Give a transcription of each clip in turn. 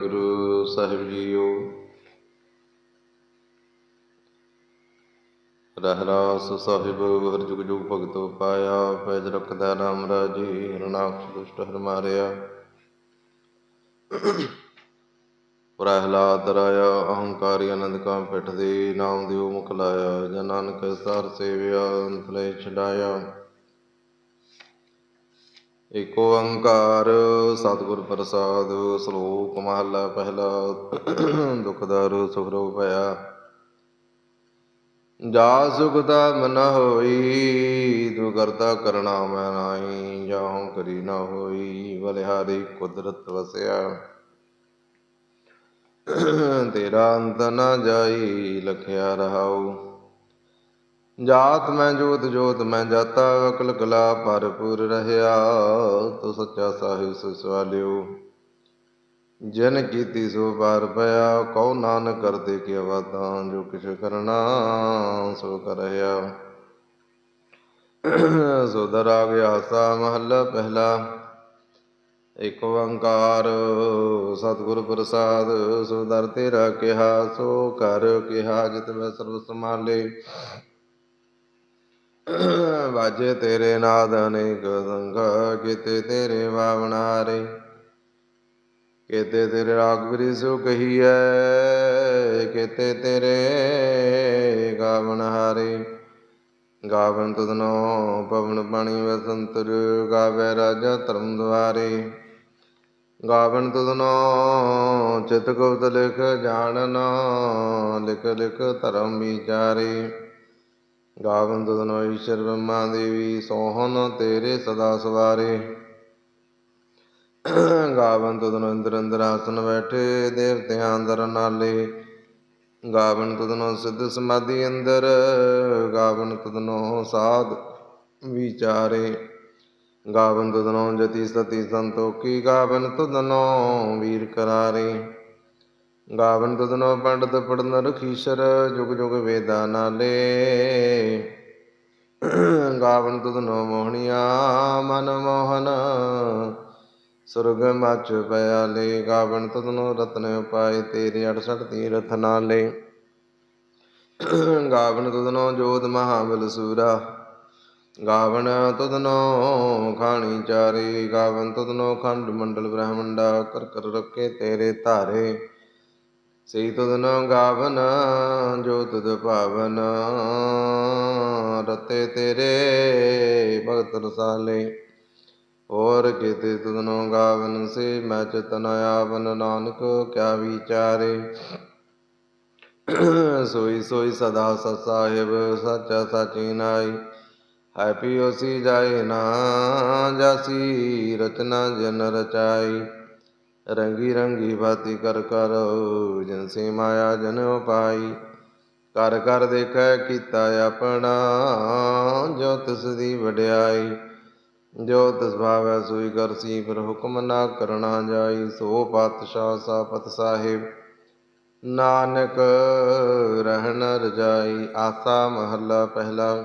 Guru Sahib JIO Rehras Sahib, ਹਰ ਜੁਗ ਜੁਗ ਭਗਤੋ ਪਾਇਆ, ਫੈਜ ਰਖਦਾ ਰਾਮ ਰਾਜੀ ਹਰਨਾਕਸ਼ ਦੁਸ਼ਟ ਹਰ ਮਾਰਿਆ। ਪ੍ਰਹਿਲਾਦ ਰਾਇਆ, ਅਹੰਕਾਰੀ ਅਨੰਦ ਕਾ ਪਿਠ ਦੇ, ਨਾਮ ਦਿਓ ਮੁਖ ਲਾਇਆ ਜਨ ਨਾਨਕ ਸਰ ਸੇਵਿਆ ਅੰਤ ਛਡਾਇਆ। ਏਕ ਓੰਕਾਰ ਸਤਿਗੁਰ ਪ੍ਰਸਾਦ, ਸ਼ਲੋਕ ਮਹਲਾ ਪਹਿਲਾ ਦੁਖਦਾਰ ਸੁਖ ਰੋ ਭਇਆ। ਜਾ ਸੁਖ ਦਾ ਮਨ ਹੋਈ ਤੂੰ ਕਰਤਾ ਕਰਣਾ ਮੈਂ ਨਾਹੀ ਜਾਉ ਕਰੀ ਨਾ ਹੋਈ, ਬਲਿਹਾਰੀ ਕੁਦਰਤ ਵਸਿਆ। ਤੇਰਾ ਅੰਤ ਨਾ ਜਾਈ, ਲਖਿਆ ਰਹਾਉ। ਜਾਤ ਮੈਂ ਜੋਤ ਜੋਤ ਮੈਂ ਜਾਤਾ, ਅਕਲ ਕਲਾ ਭਰਪੂਰ ਰਹਿਆ, ਤੋ ਸੱਚਾ ਸਾਹਿਬ ਸਵਾਲਿਓ। ਜਨ ਕੀਤੀ ਸੋ ਪਾਰ ਪਿਆ, ਕਉ ਨਾਨਕ ਕਰਦੇ ਕੀ ਵਾਤਾਂ ਜੋ ਕਿਛ ਕਰਨਾ, ਸੋ ਕਰਹਿਆ। ਸੋ ਦਰਾ ਗਿਆ ਸਾ ਮਹੱਲਾ ਪਹਿਲਾ, ਇਕ ਓੰਕਾਰ, ਸਤਿਗੁਰ ਪ੍ਰਸਾਦ, ਸੋ ਦਰ ਤੇਰਾ ਕਿਹਾ, ਸੋ ਕਰ ਕਿਹਾ, ਜਿਤ ਮੈਂ ਸਰਬ ਸਮਾਲੇ ਵਾਜੇ ਤੇਰੇ ਨਾਦ ਅਨੇਕ ਸੰਗ, ਕੀਤੇ ਤੇਰੇ ਬਾਵਨਾਰੇ ਕਿਤੇ ਤੇਰੇ ਰਾਗ ਬਰੀ ਸੋ ਕਹੀਐ, ਕਿਤੇ ਤੇਰੇ ਗਾਵਨ ਹਾਰੇ। ਗਾਵਨ ਤੁਧਨੋ ਪਵਨ ਪਾਣੀ ਵਸੰਤਰ, ਗਾਵੇ ਰਾਜਾ ਧਰਮ ਦੁਆਰੇ। ਗਾਵਨ ਤੁਧਨੋ ਚਿਤ ਗੁਪਤ ਲਿਖ, ਜਾਣਨਾ ਲਿਖ ਲਿਖ ਧਰਮ ਵਿਚਾਰੇ। ਗਾਵਨ ਤੁਧਨੋ ਈਸ਼ਰ ਬ੍ਰਹਮਾ ਦੇਵੀ ਸੋਹਨ ਤੇਰੇ ਸਦਾ ਸਵਾਰੇ। ਗਾਵਨ ਤੁਧਨੋ ਇੰਦਰ ਅੰਦਰ ਆਸਨ ਬੈਠੇ, ਦੇਵਤਿਆਂ ਅੰਦਰ ਨਾਲੇ। ਗਾਵਨ ਤੁਧਨੋ ਸਿੱਧ ਸਮਾਧੀ ਅੰਦਰ ਗਾਵਨ ਤੁਧਨੋ ਸਾਧ ਵਿਚਾਰੇ। ਗਾਵਨ ਤੁਧਨੋ ਜਤੀ ਸਤੀ ਸੰਤੋਖੀ ਗਾਵਨ ਤੁਧਨੋ ਵੀਰ ਕਰਾਰੇ। ਗਾਵਨ ਤੁਧਨੋ ਪੰਡਤ ਪੜਨ ਰਖੀਸ਼ਰ ਜੁਗ ਜੁਗ ਵੇਦਾ ਨਾਲੇ। ਗਾਵਨ ਤੁਧਨੋ ਮੋਹਣੀਆ, ਮਨ ਮੋਹਨ, ਸੁਰਗ ਮਚ ਪਿਆਲੇ। ਗਾਵਨ ਤੁਧਨੋ ਰਤਨ ਉਪਾਏ, ਤੇਰੇ 68 ਤੀਰਥ ਨਾਲੇ। ਗਾਵਨ ਤੁਧਨੋ ਜੋਤ ਮਹਾਬਲ ਸੂਰਾ। ਗਾਵਨ ਤੁਧਨੋ ਖਾਣੀ ਚਾਰੇ। ਗਾਵਨ ਤੁਧਨੋ ਖੰਡ ਮੰਡਲ ਬ੍ਰਹਮੰਡਾ, ਕਰ ਕਰ ਰੱਖੇ ਤੇਰੇ ਧਾਰੇ। ਸਈ ਤੁਧਨੋ ਗਾਵਨ, ਜੋ ਤੁਧ ਭਾਵਨ ਰਤੇ ਤੇਰੇ ਭਗਤ ਰਸਾਲੇ, ਹੋਰ ਕੀਤੇ ਤੁਧਨੋ ਗਾਵਨ ਸੇ, ਮੈਂ ਚਤਨ ਆਵਨ ਨਾਨਕ, ਕਿਆ ਵਿਚਾਰੇ। ਸੋਈ ਸੋਈ ਸਦਾ ਸਤ ਸਾਹਿਬ, ਸੱਚਾ ਸਾਚੀ ਨਾਈ ਹੈਪੀ ਪਿਓਸੀ ਜਾਏ ਨਾ, ਜਾਸੀ ਰਚਨਾ ਜਨ ਰਚਾਈ। ਰੰਗੀ ਰੰਗੀ ਬਾਤੀ ਕਰ ਕਰ ਜਨ ਸੇ ਮਾਇਆ ਜਨ ਉਪਾਈ। ਕਰ ਕਰ ਦੇਖੈ ਕੀਤਾ ਆਪਣਾ, ਜੋ ਤਿਸ ਦੀ ਵਡਿਆਈ। ਜੋ ਤਿਸ ਭਾਵੈ ਸੋਈ ਕਰਸੀ ਪਰ ਹੁਕਮ ਨਾ ਕਰਨਾ ਜਾਈ। ਸੋ ਪਾਤਸ਼ਾਹ ਸਾਪਤ ਸਾਹਿਬ, ਨਾਨਕ ਰਹਿਣ ਰਜਾਈ। ਆਸਾ ਮਹੱਲਾ ਪਹਿਲਾ।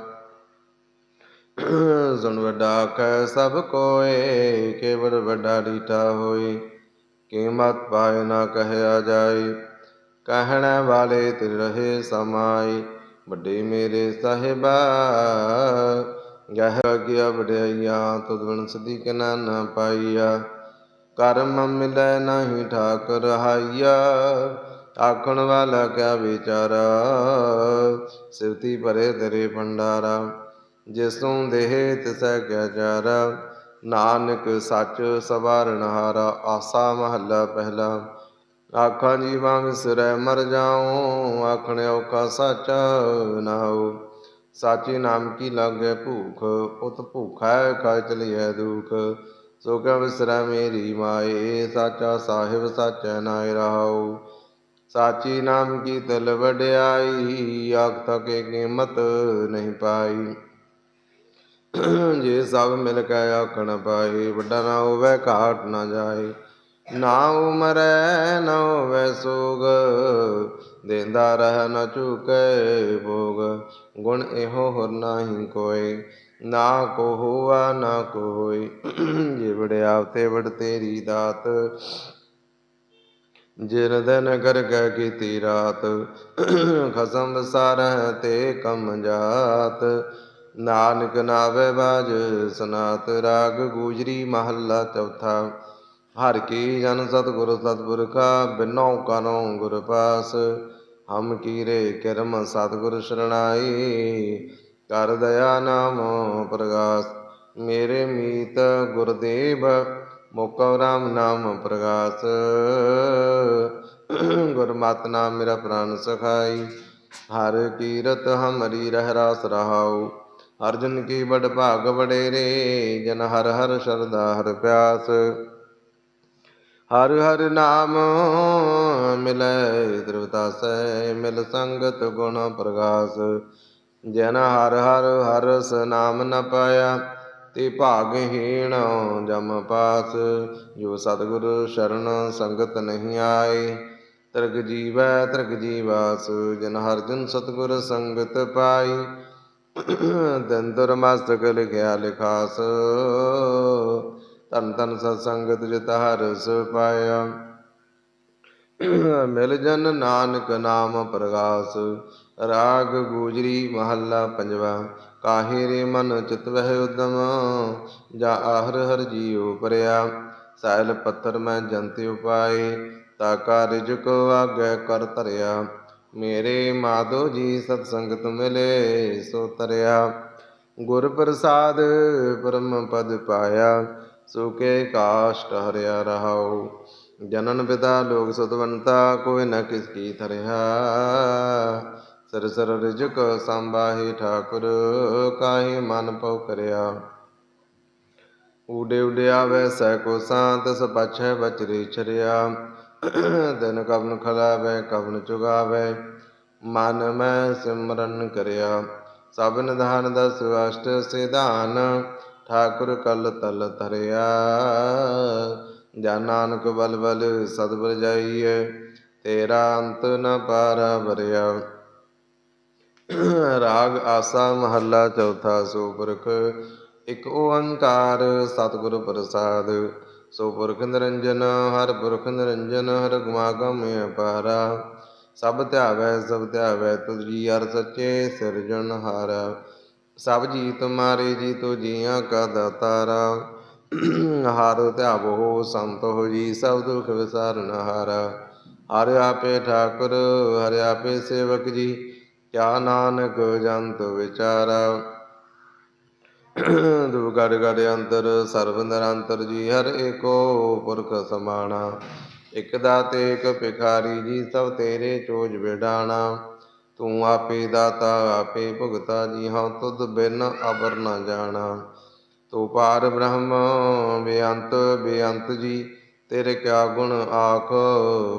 ਸੁਣ ਵੱਡਾ ਕੈ ਸਭ ਕੋਏ ਕੇਵਲ ਵੱਡਾ ਡੀਟਾ ਹੋਈ ਕੀਮਤ ਪਾਏ ਨਾ ਕਹਿਆ ਜਾਏ ਕਹਿਣ ਵਾਲੇ ਤਿਰ ਰਹੇ ਸਮਾਈ, ਵੱਡੇ ਮੇਰੇ ਸਾਹਿਬਾ ਗਹਿ ਗਿਆ ਵਡਿਆਈਆ, ਤੁਧ ਬਿਨ ਸਦੀ ਕਨਾ ਨਾ ਪਾਈਆ। ਕਰਮ ਮਿਲੈ ਨਹੀਂ ਠਾਕ ਰਹਾਈਆ ਆਖਣ ਵਾਲਾ ਕਿਆ ਵਿਚਾਰਾ। ਸਿਵਤੀ ਭਰੇ ਤੇਰੇ ਭੰਡਾਰਾ ਜਿਸੋਂ ਦੇਹ ਤਿਸੈ ਕਿਆ ਚਾਰਾ। ਨਾਨਕ ਸੱਚ ਸਵਾਰਨ ਹਾਰਾ ਆਸਾ ਮਹੱਲਾ ਪਹਿਲਾ ਆਖਾਂ ਜੀਵਾਂ ਵਿਸਰੈ ਮਰ ਜਾਉ ਆਖਣ ਔਖਾ ਸਾਚਾ ਨਾਉ ਸਾਚੀ ਨਾਮ ਕੀ ਲਾਗੇ ਭੂਖ ਉਤ ਭੂਖੈ ਖਾਇ ਚਲੀਐ ਦੁਖ ਸੋ ਕਾ ਵਿਸਰੈ ਮੇਰੀ ਮਾਏ ਸਾਚਾ ਸਾਹਿਬ ਸਾਚੈ ਨਾਇ ਰਹਾਉ ਸਾਚੀ ਨਾਮ ਕੀ ਤਲ ਵਡਿਆਈ ਆਖ ਤਕੇ ਕੀਮਤ ਨਹੀਂ ਪਾਈ ਜੇ ਸਭ ਮਿਲ ਕੇ ਆਖਣ ਪਾਏ, ਵੱਡਾ ਨਾ ਹੋਵੇ, ਘਾਟ ਨਾ ਜਾਏ। ਨਾ ਉਮਰੈ, ਨਾ ਹੋਵੇ ਸੋਗ, ਦੇਂਦਾ ਰਹਿ ਨ ਚੁਕੇ ਭੋਗ। ਗੁਣ ਇਹੋ ਹੋਰ ਨਾਹੀ ਕੋਏ, ਨਾ ਕੋ ਹੋਆ, ਨਾ ਕੋਈ ਜੇ ਵੜਿਆ ਤੇ ਵੜ ਤੇਰੀ ਦਾਤ, ਜਿਨ ਦਿਨ ਕਰ ਕੈ ਕੀਤੀ ਰਾਤ। ਖਸਮ ਵਿਸਾਰਹਿ ਤੇ ਕਮ ਜਾਤ। ਨਾਨਕ ਨਾਵੇ ਬਾਜ, ਸਨਾਤ ਰਾਗ ਗੂਜਰੀ ਮਹੱਲਾ ਚੌਥਾ। ਹਰ ਕੀ ਜਨ ਸਤਿਗੁਰ ਸਤਿਪੁਰਖਾ ਬਿਨੋ ਕਰੋ ਗੁਰ ਪਾਸ। ਹਮ ਕੀਰੇ ਕਰਮ ਸਤਿਗੁਰ ਸ਼ਰਣਾਈ, ਕਰ ਦਇਆ ਨਾਮ ਪ੍ਰਗਾਸ। ਮੇਰੇ ਮੀਤ ਗੁਰਦੇਵ ਮੋਕਉ ਰਾਮ ਨਾਮ ਪ੍ਰਗਾਸ। ਗੁਰਮਤਿ ਨਾਮ ਮੇਰਾ ਪ੍ਰਾਨ ਸਖਾਈ। ਹਰ ਕੀਰਤ ਹਮਰੀ ਰਹਿ ਰਾਸ ਰਹਾਉ। ਅਰਜਨ ਕੀ ਬੜ ਭਾਗ ਵਡੇਰੇ, ਜਨ ਹਰ ਹਰ ਸ਼ਰਦਾ ਹਰ ਪਿਆਸ। ਹਰ ਹਰ ਨਾਮ ਮਿਲੈ ਦ੍ਰਿਵਤਾਸੈ ਮਿਲ ਸੰਗਤ ਗੁਣ ਪ੍ਰਗਾਸ। ਜਨ ਹਰ ਹਰ ਹਰਸ ਨਾਮ ਨ ਪਾਇਆ, ਤੇ ਭਾਗਹੀਣ ਜਮ ਪਾਸ। ਜੋ ਸਤਿਗੁਰ ਸ਼ਰਨ ਸੰਗਤ ਨਹੀਂ ਆਏ ਤਰਕ ਜੀਵੈ ਤਰਕ ਜੀਵਾਸ। ਜਨ ਹਰ ਜਨ ਸਤਿਗੁਰ ਸੰਗਤ ਪਾਈ ਦੰਦਰ ਮਸਤਕ ਲਿਖਿਆ ਲਿਖਾਸ। ਤਨ ਤਨ ਸਤ ਸੰਗਤ ਜਿਤ ਹਰਸ ਪਾਇਆ। ਮਿਲ ਜਨ ਨਾਨਕ ਨਾਮ ਪ੍ਰਗਾਸ। ਰਾਗ ਗੂਜਰੀ ਮਹੱਲਾ ਪੰਜਵਾ। ਕਾਹੇ ਰੇ ਮਨ ਚਿਤ ਵਹਿ ਉਦਮ? ਜਾ ਆਹਰ ਹਰ ਜੀਉ ਪਰਿਆ। ਸੈਲ ਪੱਥਰ ਮੈਂ ਜੰਤਿ ਉਪਾਏ। ਤਾ ਕਾਰਜ ਕੋ ਆਗੇ ਕਰ ਧਰਿਆ। ਮੇਰੇ ਮਾਧੋ ਜੀ ਸਤ ਸੰਗਤ ਮਿਲੇ, ਸੋ ਤਰਿਆ। ਗੁਰ ਪ੍ਰਸਾਦ ਪਰਮ ਪਦ ਪਾਇਆ ਸੁਕੇ ਕਾਸ਼ਟ ਹਰਿਆ ਰਹਾਉ। ਜਨਨ ਪਿਤਾ ਲੋਕ ਸੁਤਵੰਤਾ, ਕੋਈ ਨ ਕਿਸ ਕੀ ਥਰਿਆ ਸਰ ਸਰ ਰਿਜਕ ਸੰਬਾਹੀ ਠਾਕੁਰ, ਕਾਹੀ ਮਨ ਪਉ ਕਰਿਆ। ਉਡੇ ਉਡਿਆ ਆਵੇ ਸੈ ਕੋ ਸਾਂਤ, ਸਪਛੈ ਬਚਰੀ ਛਰਿਆ। ਦਿਨ ਕਬਨ ਖਲਾਵੇ ਕਬਨ ਚੁਗਾਵੇ। ਮਨ ਮੈਂ ਸਿਮਰਨ ਕਰਿਆ, ਸਭ ਨਿਧਾਨ ਦਸ ਅਸ਼ਟ ਸਿਧਾਨ, ਠਾਕੁਰ ਕਲ ਤਲ ਧਰਿਆ। ਜਾ ਨਾਨਕ ਬਲ ਬਲ ਸਤਿਬਰ ਜਾਈਏ, ਤੇਰਾ ਅੰਤ ਨ ਪਾਰਾ ਬਰਿਆ ਰਾਗ ਆਸਾ ਮਹੱਲਾ ਚੌਥਾ ਸੋ ਪੁਰਖ ਇਕ ਓੰਕਾਰ ਸਤਿਗੁਰ ਪ੍ਰਸਾਦ। ਸੋ ਪੁਰਖ ਨਿਰੰਜਨ, ਹਰ ਪੁਰਖ ਨਿਰੰਜਨ, ਹਰ ਗੁਮਾਗਮ ਅਪਾਰਾ। ਸਭ ਧਿਆਵੈ ਸਭ ਧਿਆਵੈ, ਤੁਧ ਜੀ ਹਰ ਸੱਚੇ ਸਿਰਜਣਹਾਰ ਸਭ ਜੀ ਤੁਮਾਰੇ ਜੀ ਤੋ ਜੀਆਂ ਕਾ ਦਾਤਾਰਾ। ਹਰ ਧਿਆਵੋ ਸੰਤ ਹੋ ਜੀ, ਸਭ ਦੁਖ ਵਿਸਾਰਨ ਹਾਰਾ। ਹਰਿ ਆਪੇ ਠਾਕੁਰ, ਹਰਿ ਆਪੇ ਸੇਵਕ ਜੀ, ਕਿਆ ਨਾਨਕ ਜੰਤ ਵਿਚਾਰਾ। ਦੁਖ ਗੜ ਗੜ ਅੰਤਰ, ਸਰਬ ਨਿਰੰਤਰ ਜੀ ਹਰ ਏਕੋ ਪੁਰਖ ਸਮਾਣਾ। ਇਕ ਦਾਤੇ, ਇਕ ਭਿਖਾਰੀ ਜੀ, ਸਭ ਤੇਰੇ ਚੋਜ ਵਿਡਾਣਾ। ਤੂੰ ਆਪੇ ਦਾਤਾ, ਆਪੇ ਭੁਗਤਾ ਜੀ ਹਾਂ ਤੁਧ ਬਿਨ ਅਬਰ ਨਾ ਜਾਣਾ। ਤੂੰ ਪਾਰ ਬ੍ਰਹਮ, ਬੇਅੰਤ ਬੇਅੰਤ ਜੀ, ਤੇਰੇ ਕਿਆ ਗੁਣ ਆਖ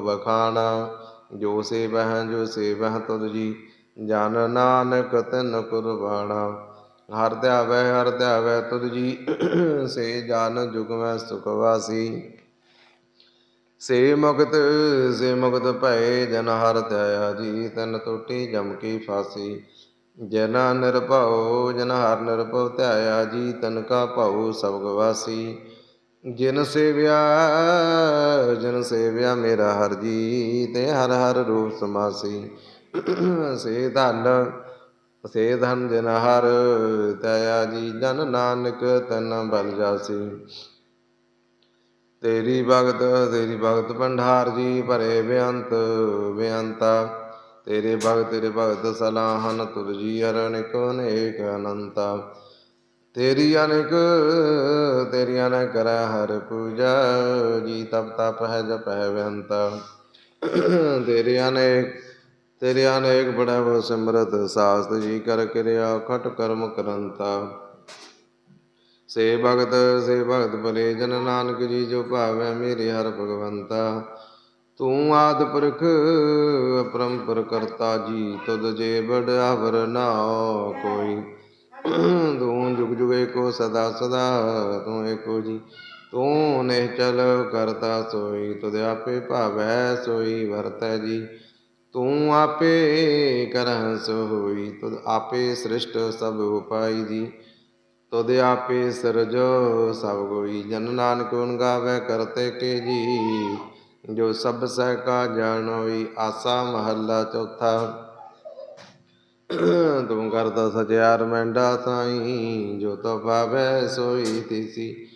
ਵਖਾਣਾ। ਜੋ ਸੇਵਹਿ ਜੋ ਸੇਵਹਿ ਤੁਧ ਜੀ, ਜਨ ਨਾਨਕ ਤਿਨ ਕੁਰਬਾਣਾ। ਹਰ ਧਿਆਵੈ ਹਰ ਧਿਆਵੈ, ਤੁਧ ਜੀ ਸੇ ਜਨ ਜੁਗ ਮੈਂ ਸੇ ਮੁਕਤ ਸੇ ਮੁਕਤ ਭਏ, ਜਨ ਹਰ ਧਿਆਇਆ ਜੀ, ਤਨ ਟੁੱਟੀ ਜਮ ਕੀ ਫਾਸੀ। ਜਨ ਨਿਰਭਉ, ਜਨ ਹਰ ਨਿਰਭਉ ਧਿਆਇਆ ਜੀ, ਤਨ ਕਾ ਭਉ ਸਭ ਗਵਾਸੀ ਜਿਨ ਸੇਵਿਆ, ਜਨ ਸੇਵਿਆ ਮੇਰਾ ਹਰ ਜੀ, ਤੇ ਹਰ ਹਰ ਰੂਪ ਸਮਾਸੀ। ਸੇ ਧਨ ਸੇ ਧਨ ਜਨ ਹਰ ਦਇਆ ਜੀ, ਜਨ ਨਾਨਕ ਤਨ ਬਲ ਜਾਸੀ। ਤੇਰੀ ਭਗਤ ਤੇਰੀ ਭਗਤ ਭੰਡਾਰ ਜੀ, ਭਰੇ ਬੇਅੰਤ, ਬੇਅੰਤਾ। ਤੇਰੇ ਭਗਤ ਤੇਰੇ ਭਗਤ ਸਲਾਹਨ ਤੁਰ ਜੀ ਅਰਣਿਕ ਅਨੇਕ ਅਨੰਤਾ। ਤੇਰੀ ਅਨੇਕ ਤੇਰੀ ਅਨੇਕ ਕਰ ਹਰ ਪੂਜਾ, ਜੀ ਤਪ ਤਪ ਹੈ ਜਪ ਹੈ ਬੇਅੰਤਾ। ਤੇਰੇ ਅਨੇਕ ਤੇਰੇ ਅਨੇਕ ਬੜਾ ਬੋ ਸਿਮਰਤ, ਸਾਸਤ ਜੀ ਕਰ ਕਿਰਿਆ ਖਟ ਕਰਮ ਕਰੰਤਾ। ਸੇ ਭਗਤ ਸੇ ਭਗਤ ਭਲੇ, ਜਨ ਨਾਨਕ ਜੀ ਜੋ ਭਾਵੈ ਮੇਰੇ ਹਰ ਭਗਵੰਤਾ। ਤੂੰ ਆਦ ਪੁਰਖ, ਅਪਰੰਪਰ ਕਰਤਾ ਜੀ, ਤੁਧ ਜੇ ਬੜ ਆਵਰ ਨਾ ਕੋਈ। ਤੂੰ ਜੁਗ ਜੁਗ ਏਕੋ ਸਦਾ ਸਦਾ, ਤੂੰ ਏਕੋ ਜੀ। ਤੂੰ ਨਿਹਚਲ ਕਰਤਾ ਸੋਈ, ਤੁਧ ਆਪੇ ਭਾਵੈ ਸੋਈ, ਵਰਤੈ ਜੀ। ਤੂੰ ਆਪੇ ਕਰਹਿ ਸੋ ਹੋਈ, ਤੁਧ ਆਪੇ ਸ੍ਰਿਸ਼ਟ ਸਭ ਉਪਾਈ ਜੀ ਤੁਧ ਆਪੇ ਸਿਰਜੋ ਸਭ ਕੋਈ ਜਨ ਨਾਨਕ ਗੁਣ ਗਾਵੇ ਕਰਤੇ ਕੇ ਜੀ। ਜੋ ਸਭ ਸਹਿ ਕਾ ਜਾਣੋਈ ਆਸਾ ਮਹੱਲਾ ਚੌਥਾ। ਤੂੰ ਕਰਦਾ ਸਚਿਆਰ ਮੈਂਡਾ ਸਾਈ, ਜੋ ਤੋ ਪਾਵੈ ਸੋਈ ਤਿਸੀ।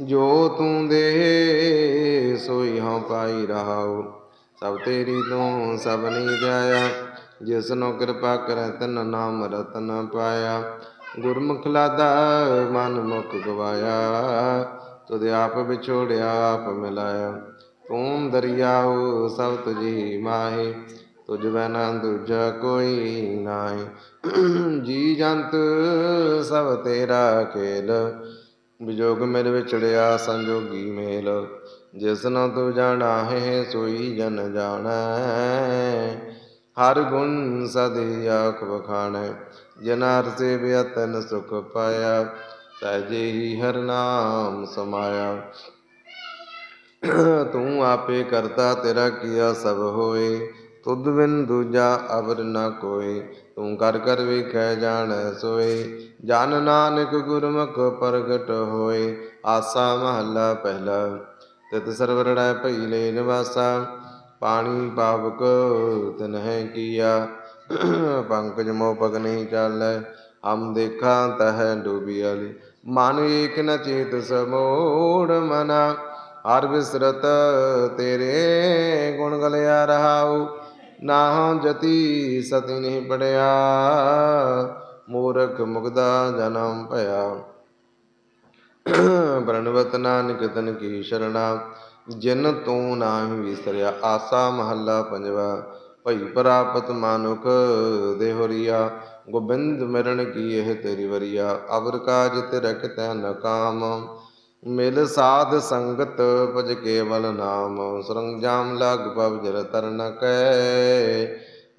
ਜੋ ਤੂੰ ਦੇ ਸੋਈ ਹਉ ਪਾਈ ਰਹਾਉ। ਸਭ ਤੇਰੀ ਤੂੰ ਸਭ ਨੀ ਜਾਇਆ। ਜਿਸਨੋ ਕਿਰਪਾ ਕਰੈ ਤਨ ਨਾਮ ਰਤਨ ਪਾਇਆ। ਗੁਰਮੁਖ ਲਾਦਾ, ਮਨ ਮੁਖ ਗਵਾਇਆ। ਤੁਧ ਆਪ ਵਿਛੋੜਿਆ, ਆਪ ਮਿਲਾਇਆ। ਤੂੰ ਦਰਿਆਉ, ਸਭ ਤੁਝੀ ਮਾਹੀ। ਤੁਝ ਬਿਨਾ ਦੂਜਾ ਕੋਈ ਨਾਹੀ। ਜੀ ਜੰਤ, ਸਭ ਤੇਰਾ ਖੇਲ। ਵਿਜੋਗ ਮਿਲ ਵਿਛੜਿਆ, ਸੰਜੋਗੀ ਮੇਲ। ਜਿਸ ਜਿਸਨੋ ਤੂੰ ਜਾਣਾ ਹੈ, ਸੋਈ ਜਨ ਜਾਣੈ। ਹਰ ਗੁਣ ਸਦੀ ਆਖ ਬਖਾਣੈ ਜਨਾਰ ਸੇ ਬਿਅਤਨ ਸੁਖ ਪਾਇਆ ਸਹਿਜੇ ਹੀ ਹਰ ਨਾਮ ਸਮਾਇਆ। ਤੂੰ ਆਪੇ ਕਰਤਾ ਤੇਰਾ ਕੀਆ ਸਭ ਹੋਏ, ਤੁਧ ਬਿਨ ਦੂਜਾ ਅਵਰ ਨ ਕੋਏ। ਤੂੰ ਕਰ ਕਰ ਵੇਖੈ ਜਾਣ ਸੋਏ, ਜਨ ਨਾਨਕ ਗੁਰਮੁਖ ਪ੍ਰਗਟ ਹੋਏ। ਆਸਾ ਮਹੱਲਾ ਪਹਿਲਾ। ਤਿਤ ਸਰਵਰੜੈ ਭਈ ਲੈ ਨਿਵਾਸਾ, ਪਾਣੀ ਪਾਵਕ ਤਿਨਹਿ ਕੀਆ। ਪੰਕਜ ਮੋ ਪਗ ਨਹੀਂ ਚਾਲੈ, ਹਮ ਦੇਖਾਂ ਤਹ ਡੁਬੀ ਅਲੀ ਮਨ ਏਕ ਨ ਚੇਤ ਸਮੋੜ ਮਨਾ, ਹਰ ਵਿਸਰਤ ਤੇਰੇ ਗੁਣ ਗਲਿਆ ਰਹਾਉ। ਨਾਹੰ ਜਤੀ ਸਤੀ ਨਹੀਂ ਪੜਿਆ, ਮੂਰਖ ਮੁਗਦਾ ਜਨਮ ਭਇਆ। ਪ੍ਰਣਵਤ ਨਾਨਕ ਤਨ ਕੀ ਸ਼ਰਣਾ, ਜਿਨ ਤੂੰ ਨਾਹੀ ਵਿਸਰਿਆ, ਆਸਾ ਮਹੱਲਾ ਪੰਜਵਾ। ਭਈ ਪ੍ਰਾਪਤ ਮਾਨੁਖ ਦੇਹਰੀਆ ਗੋਬਿੰਦ ਮਿਰਨ ਕੀ ਇਹ ਤੇਰੀ ਵਰੀਆ। ਅਵਰ ਕਾਜ ਤੇ ਰਖਤੈ ਨ ਕਾਮ, ਮਿਲ ਸਾਧ ਸੰਗਤ ਭਜ ਕੇਵਲ ਨਾਮ। ਸਰੰਜਾਮ ਲਗ ਪਵ ਜਰ ਤਰਨ ਕੈ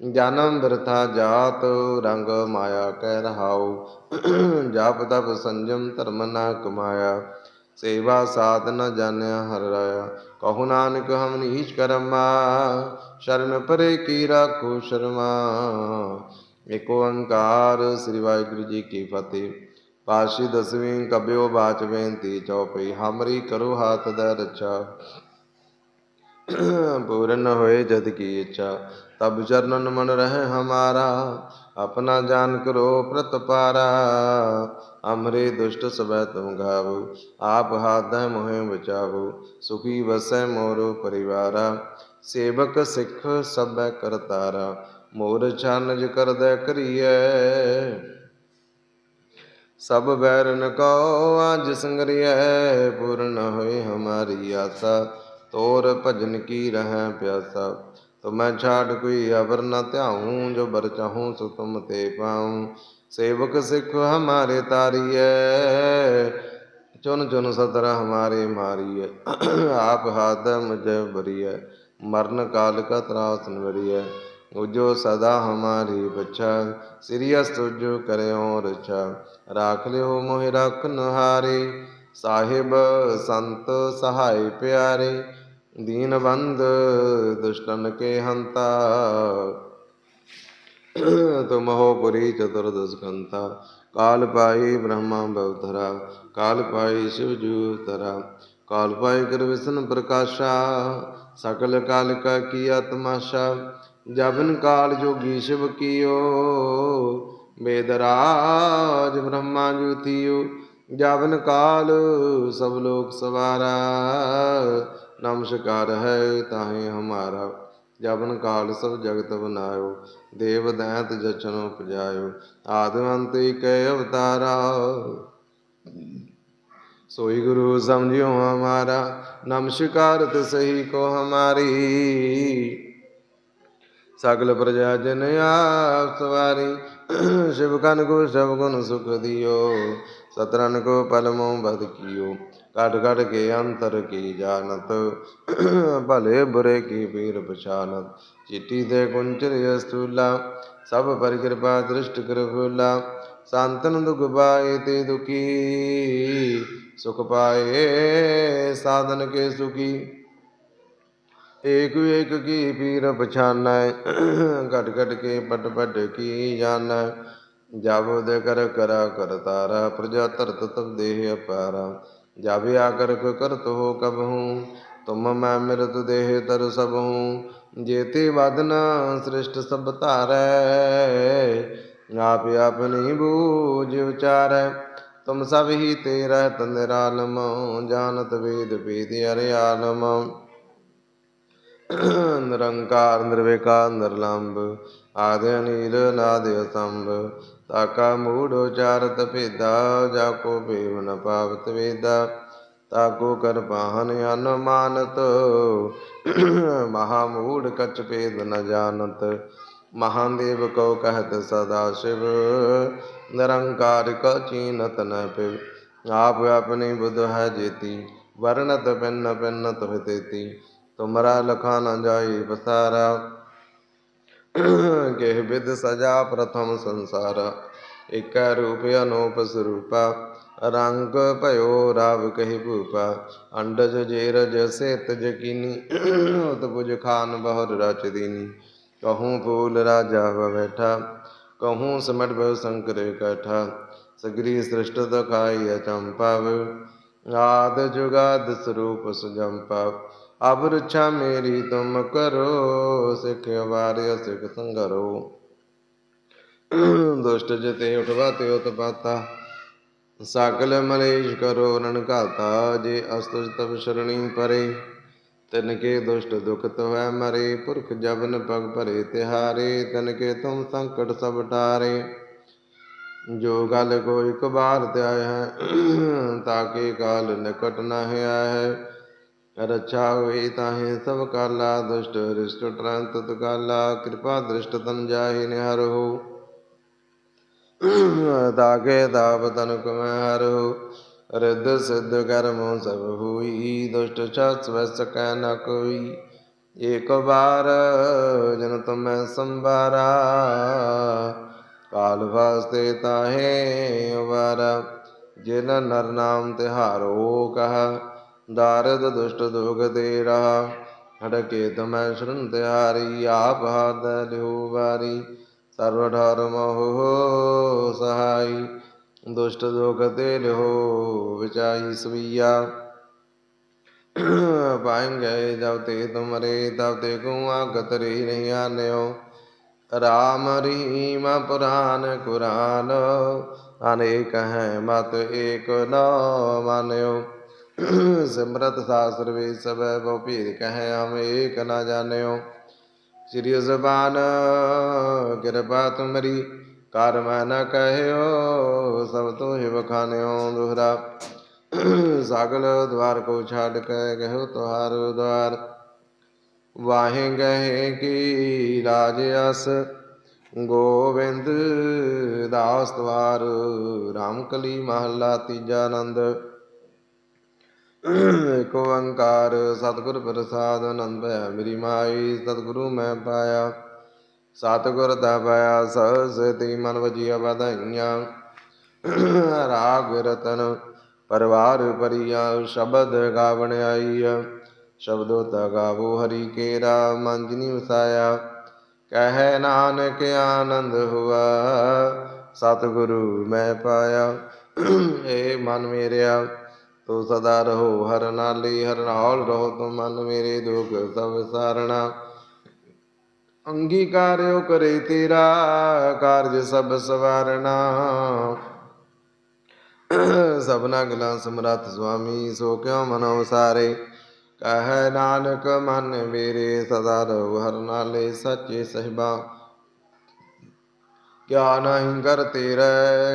ਜਨਮ ਬਿਰਥਾ ਜਾਤ ਰੰਗ ਮਾਇਆ ਕਹਿ ਰਹਾਉ। ਜਪ ਤਪ ਸੰਜਮ ਧਰਮ ਨਾ ਕਮਾਇਆ। ਸੇਵਾ ਸਾਧ ਨ ਜਾਣਿਆ ਹਰ ਰਾਇਆ। ਕਹੂ ਨਾਨਕ ਹਮ ਨੀਚ ਕਰਮਾ, ਸ਼ਰਨ ਪਰੇ ਕੀ ਰਾਖੋ ਸ਼ਰਮਾ। ਏਕ ਓੰਕਾਰ ਸ੍ਰੀ ਵਾਹਿਗੁਰੂ ਜੀ ਕੀ ਫਤਿਹ। ਪਾਸ਼ੀ ਦਸਵੀਂ ਕਬਿਓ ਬਾਚ ਬੇਨਤੀ ਚਉਪਈ ਹਮਰੀ ਕਰੋ ਹਾਥ ਦਾ ਰਚਾ ਪੂਰਨ ਹੋਏ ਜਦ ਕੀ ਇੱਛਾ। ਤਬ ਚਰਨਨ ਮਨ ਰਹਿ ਹਮਾਰਾ, ਆਪਣਾ ਜਾਨ ਕਰੋ ਪ੍ਰਤਪਾਰਾ ਅਮਰੇ ਦੁਸ਼ਟ ਸਬੈ ਤੁਮ ਗਾਵੋ ਆਪ ਹਾਥੈ ਮੋਹਿ ਬਚਾਵੋ, ਸੁਖੀ ਵਸੈ ਮੋਰ ਪਰਿਵਾਰਾ। ਸੇਵਕ ਸਿੱਖ ਸਭੈ ਕਰਤਾਰਾ ਮੋਰ ਛਾਨਜ ਕਰਦੈ ਕਰੀਐ। ਸਭ ਬੈਰਨ ਕੋ ਅਜ ਸੰਗਰਿਐ, ਪੂਰਨ ਹੋਏ ਹਮਾਰੀ ਆਸਾ, ਤੋਰ ਭਜਨ ਕੀ ਰਹਿ ਪਿਆਸਾ। ਤੁਮੈ ਛਾੜ ਕੋਈ ਅਵਰ ਨ ਧਿਆਉ, ਜੋ ਬਰ ਚਾਹੂੰ ਸੋ ਤੁਮ ਤੇ ਪਾਉ। ਸੇਵਕ ਸਿੱਖ ਹਮਾਰੇ ਤਾਰੀਐ, ਚੁਨ ਚੁਨ ਸਤਰ ਹਮਾਰੇ ਮਾਰੀਐ। ਆਪ ਹਾਥ ਮੁਝੇ ਬਰੀਐ ਮਰਨ ਕਾਲ ਕਾ ਤਰਾਸ ਨਵਰੀਐ ਉਜੋ ਸਦਾ ਹਮਾਰੀ ਬਚਾ ਸਿਰਿਯਸ ਤੁਜੋ ਕਰਿਓ ਰਛਾ। ਰਾਖ ਲਿਓ ਮੋਹਿ ਰਖਨ ਹਾਰੇ ਸਾਹਿਬ ਸੰਤ ਸਹਾਈ ਪਿਆਰੇ। ਦੀਨ ਬੰਦ, ਦੁਸ਼ਟਨ ਕੇ ਹੰਤਾ। ਤੁਮ ਹੋ ਪੁਰੀ ਚਤੁਰਦਸ ਕੰਤਾ ਕਾਲ ਪਾਈ ਬ੍ਰਹਮਾ ਬਵਤਰਾ ਕਾਲ ਪਾਈ ਸ਼ਿਵ ਜੂ ਤਰਾ ਕਾਲ ਪਾਈ ਕਰ ਵਿਸ਼ਨ ਪ੍ਰਕਾਸ਼ਾ, ਸਕਲ ਕਾਲ ਕਾ ਕੀਆ ਤਮਾਸ਼ਾ ਜਬਨ ਕਾਲ ਜੋਗੀ ਸ਼ਿਵ ਕੀਓ, ਬੇਦਰਾਜ ਬ੍ਰਹਮਾ ਜੁਤੀਓ ਜਬਨ ਕਾਲ ਸਭ ਲੋਕ ਸਵਾਰਾ ਨਮਸਕਾਰ ਹੈ ਤਾਹੇ ਹਮਾਰਾ ਜਬਨ ਕਾਲ ਸਭ ਜਗਤ ਬਨਾਇਓ ਦੇਵ ਦੈਂਤ ਜਚਨ ਉਪਜਾਇਓ ਆਦਿਵੰਤ ਇਕੈ ਅਵਤਾਰਾ सोई गुरु समझियो हमारा नमस्कार तो सही को हमारी सकल प्रजा जन आप सवारी शिव कन को सब गुण सुख दियो सतरन को पलमो बद कियो ਘਟ ਘਟ ਕੇ ਅੰਤਰ ਕੀ ਜਾਣਤ? ਭਲੇ ਬੁਰੇ ਕੀ ਪੀਰ ਪਛਾਨਤ? ਚਿੱਟੀ ਦੇ ਕੁੰਚਰ ਅਸਤੂਲਾ, ਸਭ ਪਰ ਕਿਰਪਾ ਦ੍ਰਿਸ਼ਟ ਕਰਫੂਲਾ ਸੰਤਨ ਦੁਖ ਪਾਏ ਤੇ ਦੁਖੀ, ਸੁਖ ਪਾਏ ਸਾਧਨ ਕੇ ਸੁਖੀ। ਏਕ ਏਕ ਕੀ ਪੀਰ ਪਛਾਨੈ, ਘਟ ਘਟ ਕੇ ਪਟ ਪਟ ਕੀ ਜਾਣੈ। ਜਬ ਦੇ ਕਰ ਕਰਾ ਕਰਤਾਰਾ ਪ੍ਰਜਾ ਤਰਤ ਤਬ ਦੇਹ ਅਪਾਰਾ। ਜਾਵੇ ਆਕਰ ਕੋ ਕਰਤ ਹੋ ਕਬ ਹੂੰ, ਤੁਮ ਮੈਂ ਮਿਰਤ ਦੇਹ ਤਰ ਸਭ ਹੂੰ, ਜੇਤੇ ਵਦਨ ਸ੍ਰਿਸ਼ਟ ਸਭ ਧਾਰੈ। ਆਪ ਆਪਣੀ ਬੂਝ ਉਚਾਰੈ, ਤੁਮ ਸਭ ਹੀ ਤੇ ਰਹਿਤ ਨਿਰਾਲਮ, ਜਾਣਤ ਵੇਦ ਵੇਦ ਨਿਰੰਕਾਰ, ਨਿਰਵਿਕਾਰ ਨਿਰਲੰਭ ਆਦਿ ਅਨੀਲ ਨਾਦਿ ਅਸੰਭ ਤਾਕਾ ਮੂੜ ਉਚਾਰਤ ਭੇਦਾ, ਜਾ ਕੋ ਭੇਵ ਨ ਪਾਵਤ ਵੇਦਾ। ਤਾਕੋ ਕਰ ਅਨੁਮਾਨਤ, ਮਹਾ ਮੂੜ ਕਚ ਭੇਦ ਨ ਜਾਣਤ। ਮਹਾਦੇਵ ਕੋ ਕਹਿਤ ਸਦਾ ਸ਼ਿਵ, ਨਿਰੰਕਾਰ ਕ ਚੀਨਤ ਨ ਪਿਵ ਆਪ ਆਪਣੀ ਬੁਧ ਹੈ ਜੇਤੀ, ਵਰਣਤ ਪਿੰਨ ਪਿੰਨ ਤੁਹ ਤੇਤੀ। ਤੁਮਰਾ ਲਖਾ ਨ ਜਾਈ ਬਸਾਰਾ ਕਿਹ ਵਿਦ ਸਜਾ ਪ੍ਰਥਮ ਸੰਸਾਰ ਇਕੈ ਰੂਪ ਅਨੂਪ ਸਰੂਪਾ, ਰੰਗ ਭਇਓ ਰਾਵ ਕਹੀ ਭੂਪਾ, ਅੰਡਜ ਜੇਰਜ ਸੇਤ ਜਕੀਨੀ ਉਤ ਪੁਜ ਖਾਨ ਬਹੁਰ ਰਚ ਦੀਨੀ। ਕਹੂੰ ਫੂਲ ਰਾਜਾ ਬੈਠਾ, ਕਹੂੰ ਸਮਟ ਬਹੁ ਸੰਕਰ ਇਕੱਠਾ, ਸਗਰੀ ਸ੍ਰਿਸ਼ਟ ਦਖਾਈ ਅਚੰਪਵ ਆਦ ਜੁਗਾਦ ਸਰੂਪ ਅਬ ਰਛਾ ਮੇਰੀ ਤੁਮ ਕਰੋ, ਸਿੱਖ ਵਾਰਿ ਸਿੱਖ ਸੰਗਰੋ। ਦੁਸ਼ਟ ਜਤੇ ਉਠਵਾ ਤੇ ਉਤਪਾਤਾ ਸਗਲ ਮਲੇਸ਼ ਕਰੋ ਰਣ ਘਾਤਾ ਜੇ ਅਸਤੁਜ ਤਬ ਸ਼ਰਣੀ ਪਰੇ, ਤਿਨ ਕੇ ਦੁਸ਼ਟ ਦੁਖ ਤਵੈ ਮਰੇ, ਪੁਰਖ ਜਬਨ ਪਗ ਭਰੇ ਤਿਹਾਰੇ, ਤਨ ਕੇ ਤੁਮ ਸੰਕਟ ਸਭ ਟਾਰੇ ਜੋ ਗਲ ਕੋ ਇਕ ਬਾਰ ਧਿਆਇ ਹੈ ਤਾਕੇ ਕਾਲ ਨਿਕਟ ਨਾ ਹੈ ਹੈ ਰਛਾ ਹੋਈ ਤਾਹੇ ਸਭ ਕਾਲਾ, ਦੁਸ਼ਟ ਰਿਸ਼ਟ ਟਰੰਤ ਤਕਾਲਾ ਕਿਰਪਾ ਦ੍ਰਿਸ਼ਟ ਤਨ ਜਾਹੀ ਨਿਹਰਹੁ ਤਾਕੇ ਤਾਪ ਤਨ ਕਮੈ ਹਰਹੁ ਰਿੱਧ ਸਿੱਧ ਕਰਮੋ ਸਭ ਹੋਈ, ਦੁਸ਼ਟ ਛਸ ਵੈ ਸਕੈ ਨ ਕੋਈ। ਏਕ ਵਾਰ ਜਨ ਤੁਮੈ ਸੰਭਾਰਾ, ਕਾਲ ਵਾਸਤੇ ਤਾਹੇ ਅਵਾਰਾ ਜਿਨ ਨਰ ਨਾਮ ਤਿਹਾਰੋ ਕਹਾ ਦਾਰਦ ਦੁਸ਼ਟ ਦੁਖ ਦੇ ਰਹਾ ਹੜਕੇ ਤਮੈ ਸ਼ਰਨ ਤਿਹਾਰੀ ਆਪ ਹਾਦ ਲਿਓ ਵਾਰੀ ਸਰਵ ਠਾਰ ਮੋਹ ਸਹਾਈ ਦੁਸ਼ਟ ਦੁਖ ਤੇ ਲਿਓ ਵਿਚਾਈ ਸਵੀਆ ਪਾਏਂਗੇ ਜਬ ਤੇ ਤੁਮਰੇ ਤਬ ਤੇ ਕੁਆ ਗਤਰੇ ਨਹੀਂ ਆਨਿਓ ਰਾਮ ਰੀਮ ਪੁਰਾਨ ਕੁਰਾਨ ਅਨੇਕ ਹੈ ਮਤ ਏਕ ਨ ਮਾਨਿਓ ਸਿਮਰਤ ਸਾਸਰ ਵੇ ਸਭੈ ਬਹੁ ਭੇਦ ਕਹੈ ਹਮ ਏਕ ਨ ਜਾਣਿਓ। ਸ੍ਰੀ ਜ਼ਬਾਨ ਕਿਰਪਾ ਤੁਮਰੀ, ਕਰ ਮੈਂ ਨ ਕਹਿਓ, ਸਭ ਤੋਂ ਤੋਹਿ ਬਖਾਨਿਓ ਦੁਹਰਾ। ਸਾਗਲ ਦਵਾਰ ਕੋ ਛਾੜ ਕੇ ਗਹਿਓ ਤੁਹਾਰ ਦਵਾਰ ਵਾਹੇ ਗਏ ਕੀ ਰਾਜ ਅਸ ਗੋਵਿੰਦ ਦਾਸ ਦਵਾਰ, ਰਾਮ ਕਲੀ ਮਹੱਲਾ ਤੀਜਾ ਆਨੰਦ। ਏਕ ਓੰਕਾਰ ਸਤਿਗੁਰ ਪ੍ਰਸਾਦ ਆਨੰਦ ਭਇਆ ਮੇਰੀ ਮਾਈ, ਸਤਿਗੁਰੂ ਮੈਂ ਪਾਇਆ। ਸਤਿਗੁਰ ਦਾ ਪਾਇਆ ਸਹਸਤੀ ਮਨ ਵਜੀਆ ਵਧਾਈਆਂ। ਰਾਗ ਰਤਨ ਪਰਵਾਰ ਪਰਿਆ ਸ਼ਬਦ ਗਾਵਣ ਆਈਆ। ਸ਼ਬਦੋ ਤਾ ਗਾਵੋ ਹਰੀ ਕੇਰਾ ਮੰਜਨੀ ਵਸਾਇਆ। ਕਹੈ ਨਾਨਕ ਆਨੰਦ ਹੁਆ, ਸਤਿਗੁਰੂ ਮੈਂ ਪਾਇਆ। ਏ ਮਨ ਮੇਰਿਆ ਤੂੰ ਸਦਾ ਰਹੋ, ਹਰ ਨਾਲੀ, ਹਰ ਨਾਲ ਰਹੋ, ਤੂੰ ਮਨ ਮੇਰੇ ਦੁਖ ਸਭ ਸਾਰਣਾ। ਅੰਗੀਕਾਰਿਓ ਕਰੇ ਤੇਰਾ ਕਾਰਜ ਸਭ ਸਵਾਰਣਾ। ਸਭਨਾ ਗਲਾ ਸਮਰੱਥ ਸੁਆਮੀ, ਸੋ ਕਿਉ ਮਨੋ ਸਾਰੇ ਕਹੈ ਨਾਨਕ, ਮਨ ਮੇਰੇ ਸਦਾ ਰਹੋ, ਹਰ ਨਾਲੇ ਸੱਚੇ ਸਹਿਬਾ। ਕਿਆ ਨਹੀਂ ਕਰ ਤੇਰਾ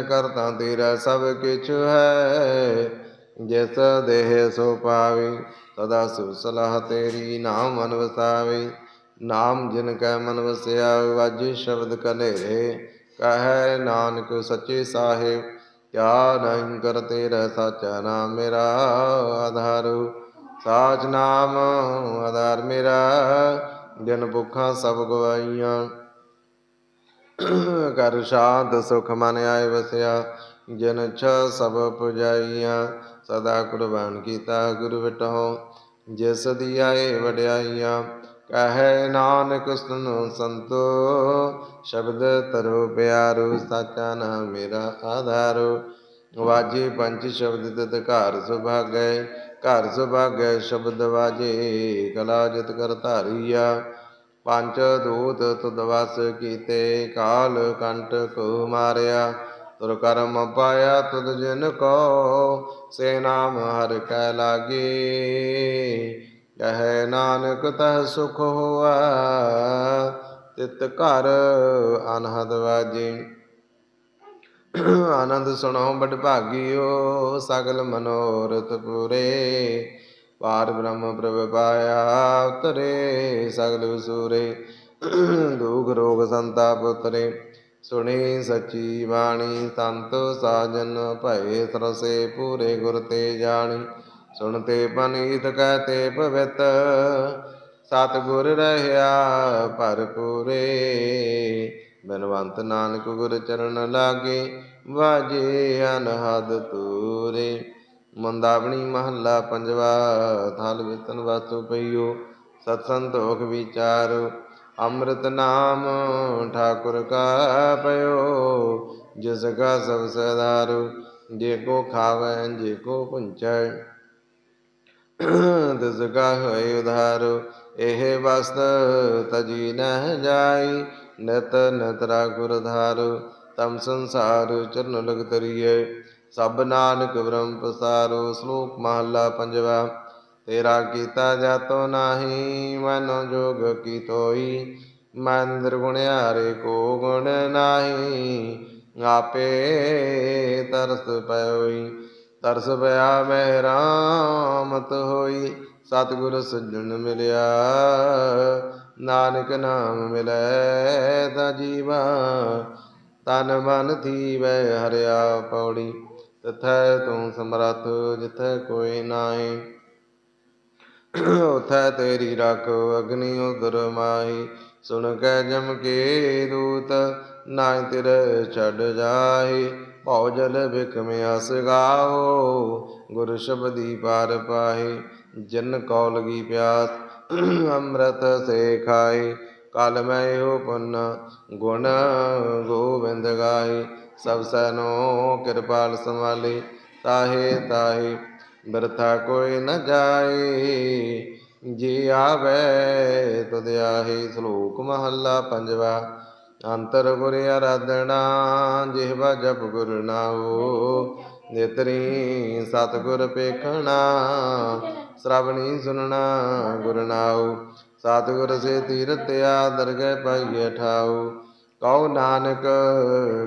ਕਰਤਾ ਤੇਰਾ ਸਭ ਕਿਛ ਹੈ। ਜਿਸ ਦੇਹ ਸੋ ਪਾਵੇ, ਸਦਾ ਸੁ ਸਲਾਹ ਤੇਰੀ, ਨਾਮ ਮਨ ਵਸਾਵੇ ਨਾਮ ਜਿਨ ਕੈ ਮਨ ਵਸਿਆ ਵਾਜੇ ਸ਼ਬਦ ਕਨੇਰੇ ਕਹੈ ਨਾਨਕ ਸੱਚੇ ਸਾਹਿਬ, ਕਿਆ ਨਹੀਂ ਕਰ ਤੇਰਾ ਸਾਚਾ ਨਾਮ ਮੇਰਾ ਆਧਾਰੂ। ਸਾਚ ਨਾਮ ਆਧਾਰ ਮੇਰਾ, ਜਨ ਭੁੱਖਾਂ ਸਭ ਗਵਾਈਆਂ ਕਰ ਸ਼ਾਂਤ ਸੁਖ ਮਨ ਆਏ ਵਸਿਆ। ਜਨ ਛ ਸਭ ਪੁਜਾਈਆਂ, ਸਦਾ ਕੁਰਬਾਨ ਕੀਤਾ ਗੁਰ ਵਿਟਹੁ ਜਿਸ ਦੀ ਆਏ ਵਡਿਆਈਆਂ, ਕਹੈ ਨਾਨਕ ਸੁਨੋ ਸੰਤੋ। ਸ਼ਬਦ ਤਰੋ ਪਿਆਰੋ, ਸਾਚਾ ਨਾਮ ਮੇਰਾ ਆਧਾਰੋ। ਵਾਜੇ ਪੰਜ ਸ਼ਬਦ ਤਤ ਘਰ ਸੁਭਾਗੈ ਘਰ ਸੁਭਾਗੈ ਸ਼ਬਦ ਵਾਜੇ, ਕਲਾ ਜਿਤ ਕਰ ਧਾਰੀਆ। ਪੰਜ ਦੂਤ ਤੁਧ ਵਸ ਕੀਤੇ, ਕਾਲ ਕੰਟ ਕੰਟਕ ਮਾਰਿਆ। ਤੁਰ ਕਰਮ ਪਾਇਆ ਤੁਧ ਜਿਨ ਕੋ, ਸੇ ਨਾਮ ਹਰ ਕੈ ਲਾਗੇ। ਕਹੈ ਨਾਨਕ ਤਹ ਸੁਖ ਹੋਆ, ਤਿਤ ਘਰ ਅਨਹਦ ਵਾਜੇ। ਆਨੰਦ ਸੁਣੋ ਬੜ ਭਾਗਿਓ, ਸਗਲ ਮਨੋਰਥ ਪੂਰੇ। ਪਾਰ ਬ੍ਰਹਮ ਪ੍ਰਭ ਪਾਇਆ ਉਤਰੇ, ਸਗਲ ਵਿਸੂਰੇ। ਦੁਖ ਰੋਗ ਸੰਤਾਪ ਉਤਰੇ ਸੁਣੀ ਸੱਚੀ ਬਾਣੀ ਸੰਤ ਸਾਜਨ ਭਏ ਤਰਸੇ ਪੂਰੇ ਗੁਰ ਤੇ ਜਾਣੀ। ਸੁਣਤੇ ਪਨੀਤ ਕਹਤੇ ਪਵਿੱਤ ਸਤ ਗੁਰ ਰਹਿਆ ਭਰਪੂਰੇ। ਬਨਵੰਤ ਨਾਨਕ ਗੁਰ ਚਰਨ ਲਾਗੇ, ਵਾਜੇ ਅਨਹਦ ਤੂਰੇ ਮੰਦਾਵਣੀ ਮਹੱਲਾ ਪੰਜਵਾ, ਥਲ ਵਿਤਨ ਵਾਸੂ ਪਈਓ ਸਤ ਸੰਤੋਖ ਵਿਚਾਰੋ। ਅੰਮ੍ਰਿਤ ਨਾਮ ਠਾਕੁਰ ਕਾ ਪਇਓ, ਜਿਸ ਕਾ ਸਭ ਸਦਾਰੂ, ਜੇ ਕੋ ਖਾਵੈ, ਜੇ ਕੋ ਪੁੰਚੈ। ਤਿਸ ਕਾ ਹੋਇ ਉਧਾਰੋ, ਇਹ ਵਸਤ ਤਜੀ ਨਹਿ ਜਾਈ, ਨਿਤ ਨਤਰਾ ਗੁਰ ਧਾਰੋ, ਤਮ ਸੰਸਾਰ ਚਰਨ ਲਗ ਤਰੀਏ ਸਭ ਨਾਨਕ ਬ੍ਰਹਮ ਪਸਾਰੋ, ਸ਼ਲੋਕ ਮਹਲਾ ਪੰਜਵਾ। ਤੇਰਾ ਕੀਤਾ ਜਾਤੋ ਨਾਹੀ, ਮਨੋ ਜੋਗ ਕੀ ਤੋਈ ਮਨ ਨਿਰਗੁਣਿਆਰੇ ਕੋ ਗੁਣ ਨਾਹੀ, ਆਪੇ ਤਰਸ ਪਇਓਈ। ਤਰਸ ਪਿਆ ਮੈਂ ਰਾਮਤ ਹੋਈ, ਸਤਿਗੁਰ ਸੱਜਣ ਮਿਲਿਆ। ਨਾਨਕ ਨਾਮ ਮਿਲੈ ਤਾ ਜੀਵਾ, ਤਨ ਮਨ ਥੀਵੈ ਹਰਿਆ ਪੌੜੀ। ਤਥੈ ਤੂੰ ਸਮਰੱਥ, ਜਿਥੈ ਕੋਈ ਨਾਹੀ। ਉਥੈ ਤੇਰੀ ਰੱਖ ਅਗਨੀ ਉਦਰ ਮਾਹੀ। ਸੁਣ ਕੈ ਜਮ ਕੇ ਦੂਤ ਨਾਇ ਤਿਰ ਛੱਡ ਜਾਹੀ। ਭਉ ਜਲ ਬਿਕਮ ਅਸ ਗਾਓ ਗੁਰ ਸ਼ਬਦੀ ਪਾਰ ਪਾਹੀ। ਜਨ ਕਉ ਲਗੀ ਪਿਆਸ, ਅੰਮ੍ਰਿਤ ਸੇ ਖਾਏ ਕਲ ਮੈਂ ਇਹੋ ਪੁੰਨ, ਗੁਣ ਗੋਬਿੰਦ ਗਾਏ ਸਭ ਸਨੋ ਕਿਰਪਾਲ ਸੰਭਾਲੇ, ਤਾਹੇ ਤਾਹੇ ਬਰਥਾ ਕੋਈ ਨ ਜਾਏ, ਜੀ ਆਵੇ ਤੁਧ ਆਹੇ ਸ਼ਲੋਕ ਮਹੱਲਾ ਪੰਜਵਾ। ਅੰਤਰ ਗੁਰ ਆਰਾਧਨਾ, ਜਿਹਵਾ ਜਪ ਗੁਰ ਨਾਉ। ਨੇਤਰੀ ਸਤਿਗੁਰ ਪੇਖਣਾ, ਸ਼ਰਵਣੀ ਸੁਨਣਾ ਗੁਰ ਨਾਉ। ਸਤਿਗੁਰ ਸੇ ਤੀਰਤਿਆ ਦਰਗਹਿ ਪਾਈਏ ਠਾਉ। ਕਉ ਨਾਨਕ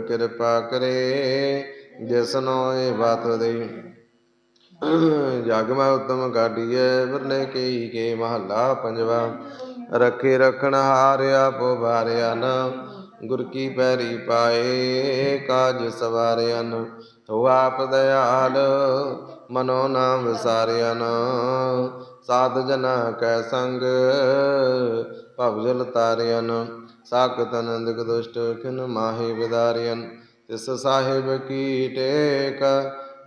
ਕਿਰਪਾ ਕਰੇ ਜਿਸਨੋ ਇਹ ਬਾਤ ਦੇ ਜਗ ਮੈਂ ਉਤਮ ਕਾਢੀਐ ਵਰਨੇ ਕਈ ਕੇ ਮਹੱਲਾ ਪੰਜਵਾ। ਰੱਖੇ ਰਖਣ ਹਾਰਿਆ ਪੋ ਨ ਗੁਰ ਕੀ ਪੈਰੀ ਪਾਏ ਕਾਜ ਸਵਾਰਿਆ ਨ ਹੋ ਆਪ ਦਇਆਲ, ਮਨੋ ਨਾਮ ਵਿਸਾਰਿਆ ਨ ਸਾਧ ਜਨਾ ਕੈ ਸੰਗ, ਭਵ ਜਲ ਤਾਰਿਆ ਨ ਸਾਖਤ ਅਨੰਦਿਕ ਦੁਸ਼ਟ, ਖਿਨ ਮਾਹੇ ਵਿਦਾਰਿයਨ ਤਿਸ ਸਾਹਿਬ ਕੀ ਟੇਕ